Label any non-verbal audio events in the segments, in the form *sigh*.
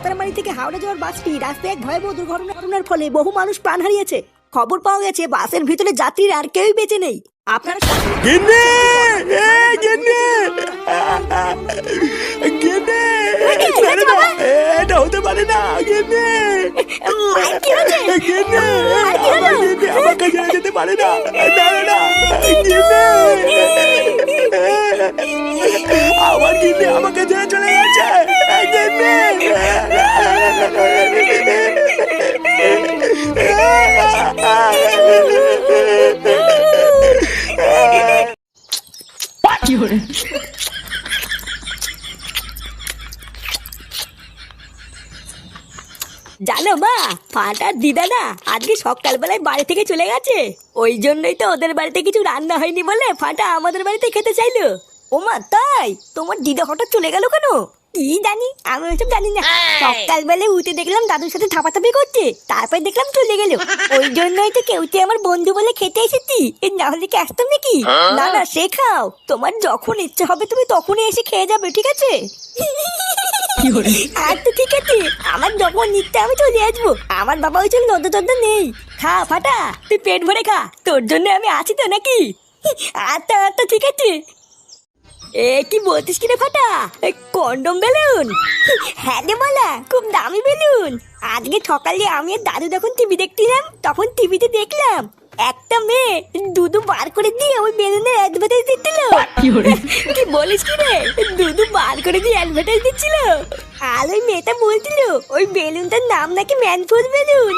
মাতারমারি থেকে হাওড়া যাওয়ার বাসটি রাস্তায় এক ভয়াবহ দুর্ঘটনার ফলে বহু মানুষ প্রাণ হারিয়েছে খবর পাওয়া গেছে বাসের ভিতরে যাত্রীরা আর কেউই বেঁচে নেই আপনারা এটা হতে পারে না? আমার আমাকে ছেড়ে যেতে পারে না না না না গেন্নে আমার গেন্নে আমাকে ছেড়ে চলে গেছে জানো মা ফাটার দিদা না আজকে সকালবেলায় বাড়ি থেকে চলে গেছে। ওই জন্যই তো ওদের বাড়িতে কিছু রান্না হয়নি বলে ফাটা আমাদের বাড়িতে খেতে চাইলো। ও মা তাই? তোমার দিদা হঠাৎ চলে গেল কেন? কি জানি? আমি ওইসব জানি না। সকালবেলায় উঠে দেখলাম দাদুর সাথে থাপাথাপি করছে। তারপর দেখলাম চলে গেল। ওই জন্যই তো কেউ আমার বন্ধু বলে খেতে এসেছি। এ না হলে কি আসতাম নাকি? না না সে খাও। তোমার যখন ইচ্ছে হবে তুমি তখনই এসে খেয়ে যাবে ঠিক আছে? আচ্ছা ঠিক আছে আমার যখন নিতে আমি চলে আসব। আমার বাবা ওই জন্য নদ্য টদ্দ নেই। খা ফাটা তুই পেট ভরে খা। তোর জন্য আমি আছি তো নাকি? আচ্ছা আচ্ছা ঠিক আছে। এ কি বলতিস কি রে ফাটা? Condom balloon? হ্যাঁ রে বলা খুব দামি বেলুন। আজকে সকালে আমি আর দাদু যখন টিভি দেখছিলাম তখন টিভিতে দেখলাম একটা মেয়ে দুধু বার করে দিয়ে ওই বেলুনের অ্যাডভার্টাইজ দিচ্ছিল। কি বলিস কি রে? দুধু বার করে দিয়ে অ্যাডভার্টাইজ দিচ্ছিল। আর ওই মেয়েটা বলছিল ওই বেলুনটার নাম নাকি ম্যানফোর্স বেলুন।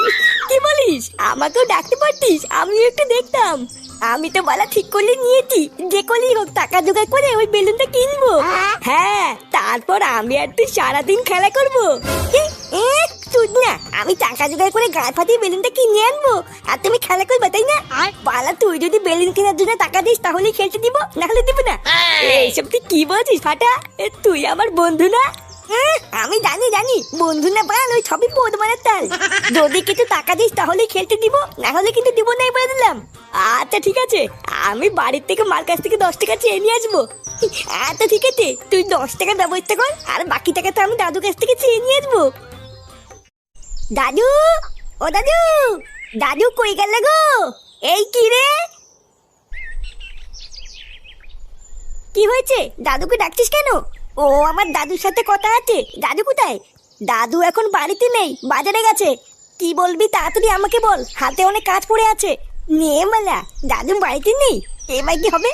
কি বলিস? আমাকেও ডাকতে পারতিস আমিও একটু দেখতাম। আমি তো বলা ঠিক করলে নিয়েছি যে করলেই হোক টাকা জোগাড় করে ওই বেলুনটা কিনবো। হ্যাঁ তারপর আমি আর তুই সারাদিন খেলা করব। না আমি টাকা জোগাড় করে গায়ে ফাটিয়ে বেলুনটা কিনে আনব। আর তুমি খেলা করবে তাই না? আর? পালা তুই যদি বেলুন কেনার জন্য টাকা দিস তাহলে খেলতে দিব না হলে দিব না। এইসব তুই কি বলছিস ফাটা? তুই আমার বন্ধু না? হ্যাঁ, আমি জানি জানি। বন্ধু না পান ওই সবই বোধ মারার তাল। যদি কিছু টাকা দিস তাহলে খেলতে দিব, না হলে কিন্তু দিব নাই বলে দিলাম। আচ্ছা ঠিক আছে। আমি বাড়ির থেকে মার কাছ থেকে দশ টাকা চেয়ে নিয়ে আসব। আচ্ছা ঠিক আছে। তুই দশ টাকা ব্যবস্থা কর, আর বাকি টাকা তো আমি দাদুর কাছ থেকে চেয়ে নিয়ে আসব। দাদু, ও দাদু দাদু কই গেল গো? এই কি রে? কি হয়েছে? দাদুকে ডাকছিস কেন? ও আমার দাদুর সাথে কথা আছে। দাদু কোথায়? দাদু এখন বাড়িতে নেই, বাজারে গেছে। কি বলবি তাড়াতাড়ি আমাকে বল, হাতে অনেক কাজ পড়ে আছে। নে মালা, দাদু বাড়িতে নেই এবার কি হবে?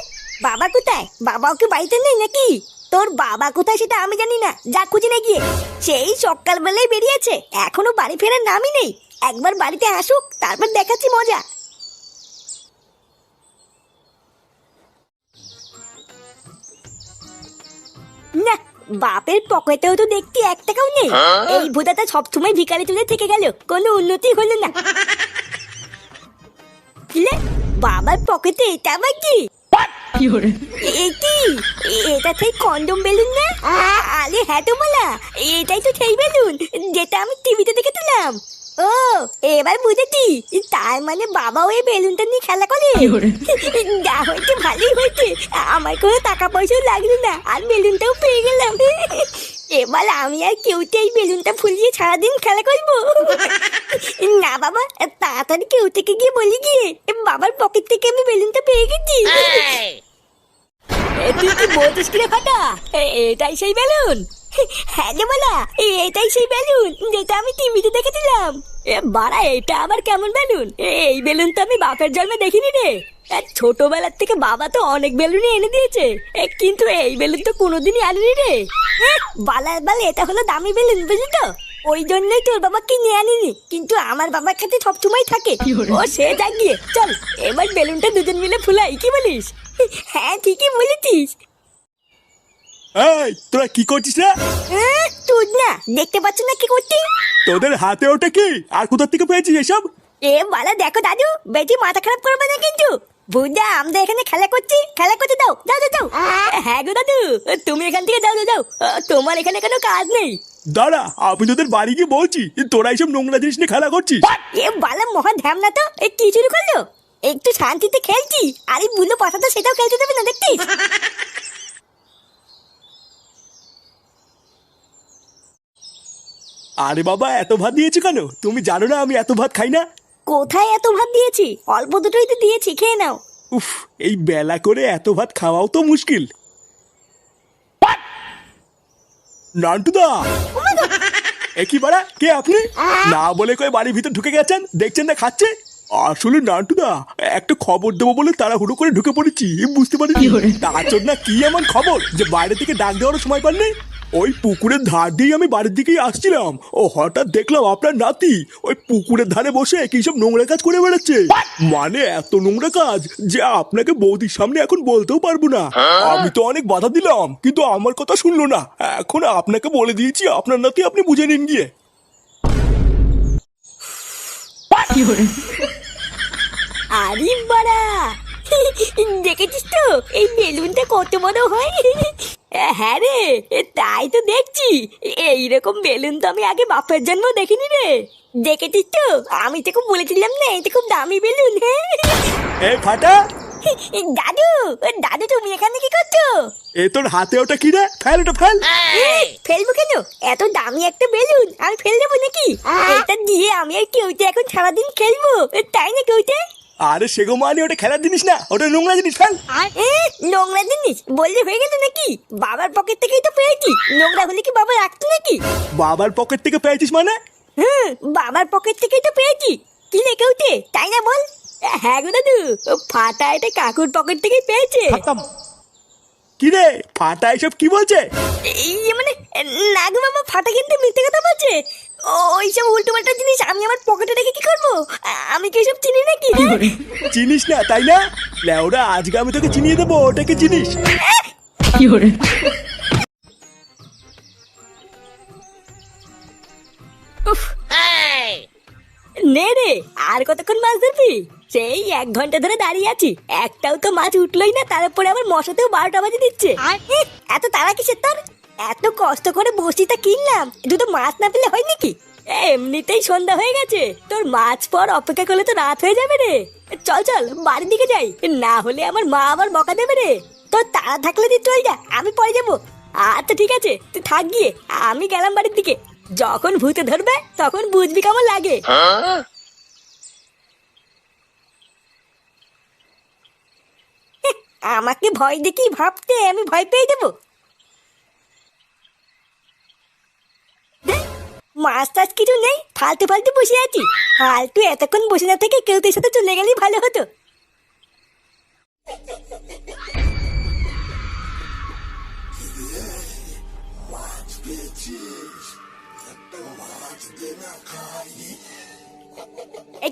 বাবা কোথায়? বাবাও কি বাড়িতে নেই নাকি? তোর বাবা কোথায় সেটা আমি জানি না, যা খুঁজে না গিয়ে। সেই সকালবেলায় বেরিয়েছে, এখনও বাড়ি ফেরার নামই নেই। একবার বাড়িতে আসুক, তারপর দেখাচ্ছি মজা। বাপের পকেটেও তো দেখতে এক টাকাও নেই। এই ভোদাটা সবসময় ভিকারি তুলে থেকে গেল। কোনো উন্নতি হলো না। বাবার পকেটে এটা আবার কি? এটি এটা সেই কন্ডম বেলুন না? আরে হ্যাঁ তো বলা এটাই তো সেই বেলুন যেটা আমি টিভিতে দেখে দেখেছিলাম ও এবার বুঝেছি। তার মানে বাবা ওই বেলুনটা নিয়ে খেলা করে। *laughs* যা হয়েছে ভালোই হয়েছে। আমার কোনো টাকা পয়সাও লাগল না আর বেলুনটাও পেয়ে গেলাম। *laughs* এবার আমি আর কেউতে এই বেলুনটা ফুলিয়ে সারাদিন খেলা করব। *laughs* না বাবা তাড়াতাড়ি কেউ থেকে গিয়ে বলি গিয়ে বাবার পকেট থেকে আমি বেলুনটা পেয়ে গেছি। তুই কি বলছিস কি রে ফাটা এটাই সেই বেলুন। হ্যাঁ বলা এটাই সেই বেলুন যেটা আমি টিভিতে দেখেছিলাম এ বাড়া এটা আবার কেমন বেলুন এই বেলুন তো আমি বাপের জন্মে দেখিনি রে। ছোটবেলার থেকে বাবা তো অনেক বেলুনই এনে দিয়েছে। কিন্তু এই বেলুন তো কোনোদিনই আনেনি রে। এ, বালার বাল এটা হলো দামি বেলুন বুঝলি তো? ওই জন্যই তোর বাবা কিনে আনিনি। কিন্তু আমার বাবার কাছে সবসময় থাকে। ও সে যাক গিয়ে চল এবার বেলুনটা দুজন মিলে ফুলাই কি বলিস? হ্যাঁ ঠিকই বলেছিস। এই তোরা কি করছিস রে? তুই না দেখতে পাচ্ছ না কি করছি? তোদের হাতে ওটা কি? আর কোথা থেকে পেয়েছিস এসব? এ বালা দেখো দাদু বেশি মাথা খারাপ করবে না কিন্তু। বুঝা আমরা এখানে খেলা করছি খেলা করতে দাও যাও যাও যাও। হ্যাঁ গো দাদু তুমি এখান থেকে যাও যাও যাও। তোমার এখানে কোনো কাজ নেই। দাঁড়া আমি তোদের বাড়ি গিয়ে বলছি তোরা এইসব নোংরা জিনিস নিয়ে খেলা করছিস। এ বালা মহা ধ্যাম না তো এ কি শুরু করল? একটু শান্তিতে খেলছি আর বুলো পাতা তো সেটাও খেলতে দেবে না দেখছিস? আরে বাবা এত ভাত দিয়েছ কেন? তুমি জানো না আমি এত ভাত খাই না? কোথায় এত ভাত দিয়েছি? অল্প দুটোই তো দিয়েছি খেয়ে নাও। উফ এই বেলা করে এত ভাত খাওয়াও তো মুশকিল। নান্টুদা! একই বাড়া? কে আপনি? না বলে কয়ে বাড়ির ভিতর ঢুকে গেছেন? দেখছেন না খাচ্ছে? আসলে নান্টুদা একটা খবর দেবো বলে তাড়াহুড়ো করে ঢুকে পড়েছি বুঝতে পারিনি? তার জন্য কি এমন খবর যে বাইরে থেকে ডাক দেওয়ার সময় পাননি? ওই পুকুরের ধার দিয়ে আমি বাড়ির দিকেই আসছিলাম। ও হঠাৎ দেখলাম আপনার নাতি। ওই পুকুরের ধারে বসে কি সব নোংরা কাজ করে বেড়াচ্ছে। মানে এত নোংরা কাজ যে আপনাকে বৌদির সামনে এখন বলতেও পারব না। আমি তো অনেক বাধা দিলাম কিন্তু আমার কথা শুনলো না। এখন আপনাকে বলে দিয়েছি আপনার নাতি আপনি বুঝে নিন গিয়ে। আরে বাড়া। দেখেছিস তো? এই বেলুনটা কত বড় হয়? হ্যাঁ রে তাই তো দেখছি। এইরকম বেলুন তো আমি আগে বাপের জন্ম দেখিনি রে। দেখেছিস তো? আমি তোকে বলেছিলাম না এটা খুব দামি বেলুন হ্যাঁ। এ ফাটা। দাদু দাদু তুমি এখানে কি করছ? এ তোর হাতে ওটা কি রে? ফেল ওটা ফেল। ফেলব কেন? এত দামি একটা বেলুন আমি ফেল দেবো নাকি? এটা দিয়ে আমি আর কেউতে এখন সারাদিন খেলব তাই না কেউতে আরে সেগো মানে ওটা খেলার জিনিস না ওটা নোংরা জিনিস ফেল। নোংরা জিনিস? বললে হয়ে গেল নাকি? বাবার পকেট থেকেই তো পেয়েছি। নোংরা হলে কি বাবা রাখতো নাকি? বাবার পকেট থেকে পেয়েছিস মানে? হুম বাবার পকেট থেকেই তো পেয়েছি। কি রে কেউতে তাই না বল? হ্যাঁ গো দাদু ফাটা এটা কাকুর পকেট থেকেই পেয়েছে। কি রে ফাটা এসব কি বলছে? এই মানে না গো বাবা ফাটা কিন্তু মিথ্যে কথা বলছে। ওই সব উল্টো পাল্টা জিনিস আমি আমার পকেটে রেখে কি করব? আমি কি সব চিনি নাকি? চিনিস না তাই না? লেওরা আজকে আমি তোকে চিনিয়ে দেবো ওটাকে চিনিস উফ। নে রে আর কতক্ষণ মাছ ধরবি? সেই এক ঘণ্টা ধরে দাঁড়িয়ে আছি। একটাও তো মাছ উঠলোই না তারপরে আবার মশাতেও বারোটা বাজে দিচ্ছে। এত তারা কিসের তোর? এত কষ্ট করে বসিটা কিনলাম, দুটো মাছ না পেলে হয় নাকি? এমনিতেই সন্ধ্যা হয়ে গেছে, তোর মাছ পর অপেক্ষা করলে তো রাত হয়ে যাবে রে। চল চল, বাড়ির দিকে যাই, না হলে আমার মা আবার বকা দেবে রে। তোর তাড়া থাকলে তুই চল যা, আমি পরে যাব। আচ্ছা ঠিক আছে, তুই থাক গিয়ে, আমি গেলাম বাড়ির দিকে। যখন ভূতে ধরবে, তখন বুঝবি কেমন লাগে। আমাকে ভয় দেখি ভাবতে আমি ভয় পেয়ে দেবো মাছ টাছ কিছু নেই, ফালতু ফালতু বসে আছি। ফালতু এতক্ষণ বসে না থেকে কেউ তোর সাথে চলে গেলেই ভালো হতো।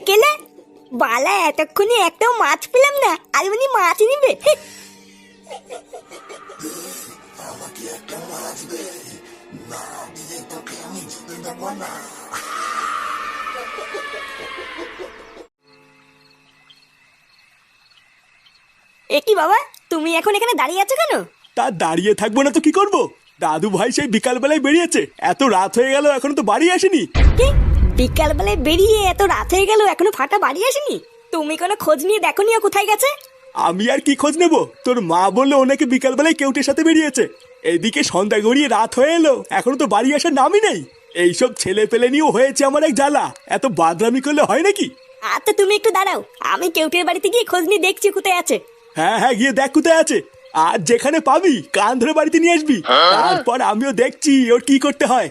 কেলে বালা, এতক্ষণে একটাও মাছ পেলাম না, আর মানে মাছ নিবে। হে। এ কি বাবা তুমি এখন এখানে দাঁড়িয়ে আছো কেন? তা দাঁড়িয়ে থাকব না তো কি করব? দাদু ভাই সেই বিকালবেলায় বেরিয়েছে এত রাত হয়ে গেল এখনও তো বাড়ি আসেনি। কি? বিকাল বেলায় বেরিয়ে এত রাত হয়ে গেল এখনও ফাটা বাড়ি আসেনি? তুমি কোনো খোঁজ নিয়ে দেখো নিও কোথায় গেছে? আমি আর কি খোঁজ নেব? তোর মা বলল ওনাকে বিকালবেলায় কেউটের সাথে বেরিয়েছে। এদিকে সন্ধ্যা গড়িয়ে রাত হয়ে এলো। এখনও তো বাড়ি আসার নামই নেই। এইসব ছেলে পেলে নিয়েও হয়েছে আমার এক জ্বালা। এত বাদরামি করলে হয় নাকি? আচ্ছা তুমি একটু দাঁড়াও। আমি কেউটের বাড়িতে গিয়ে খোঁজ নিয়ে দেখছি কোথায় আছে। হ্যাঁ হ্যাঁ গিয়ে দেখ কোথায় আছে। আর যেখানে পাবি কান ধরে বাড়িতে নিয়ে আসবি। তারপর আমিও দেখছি ওর কি করতে হয়।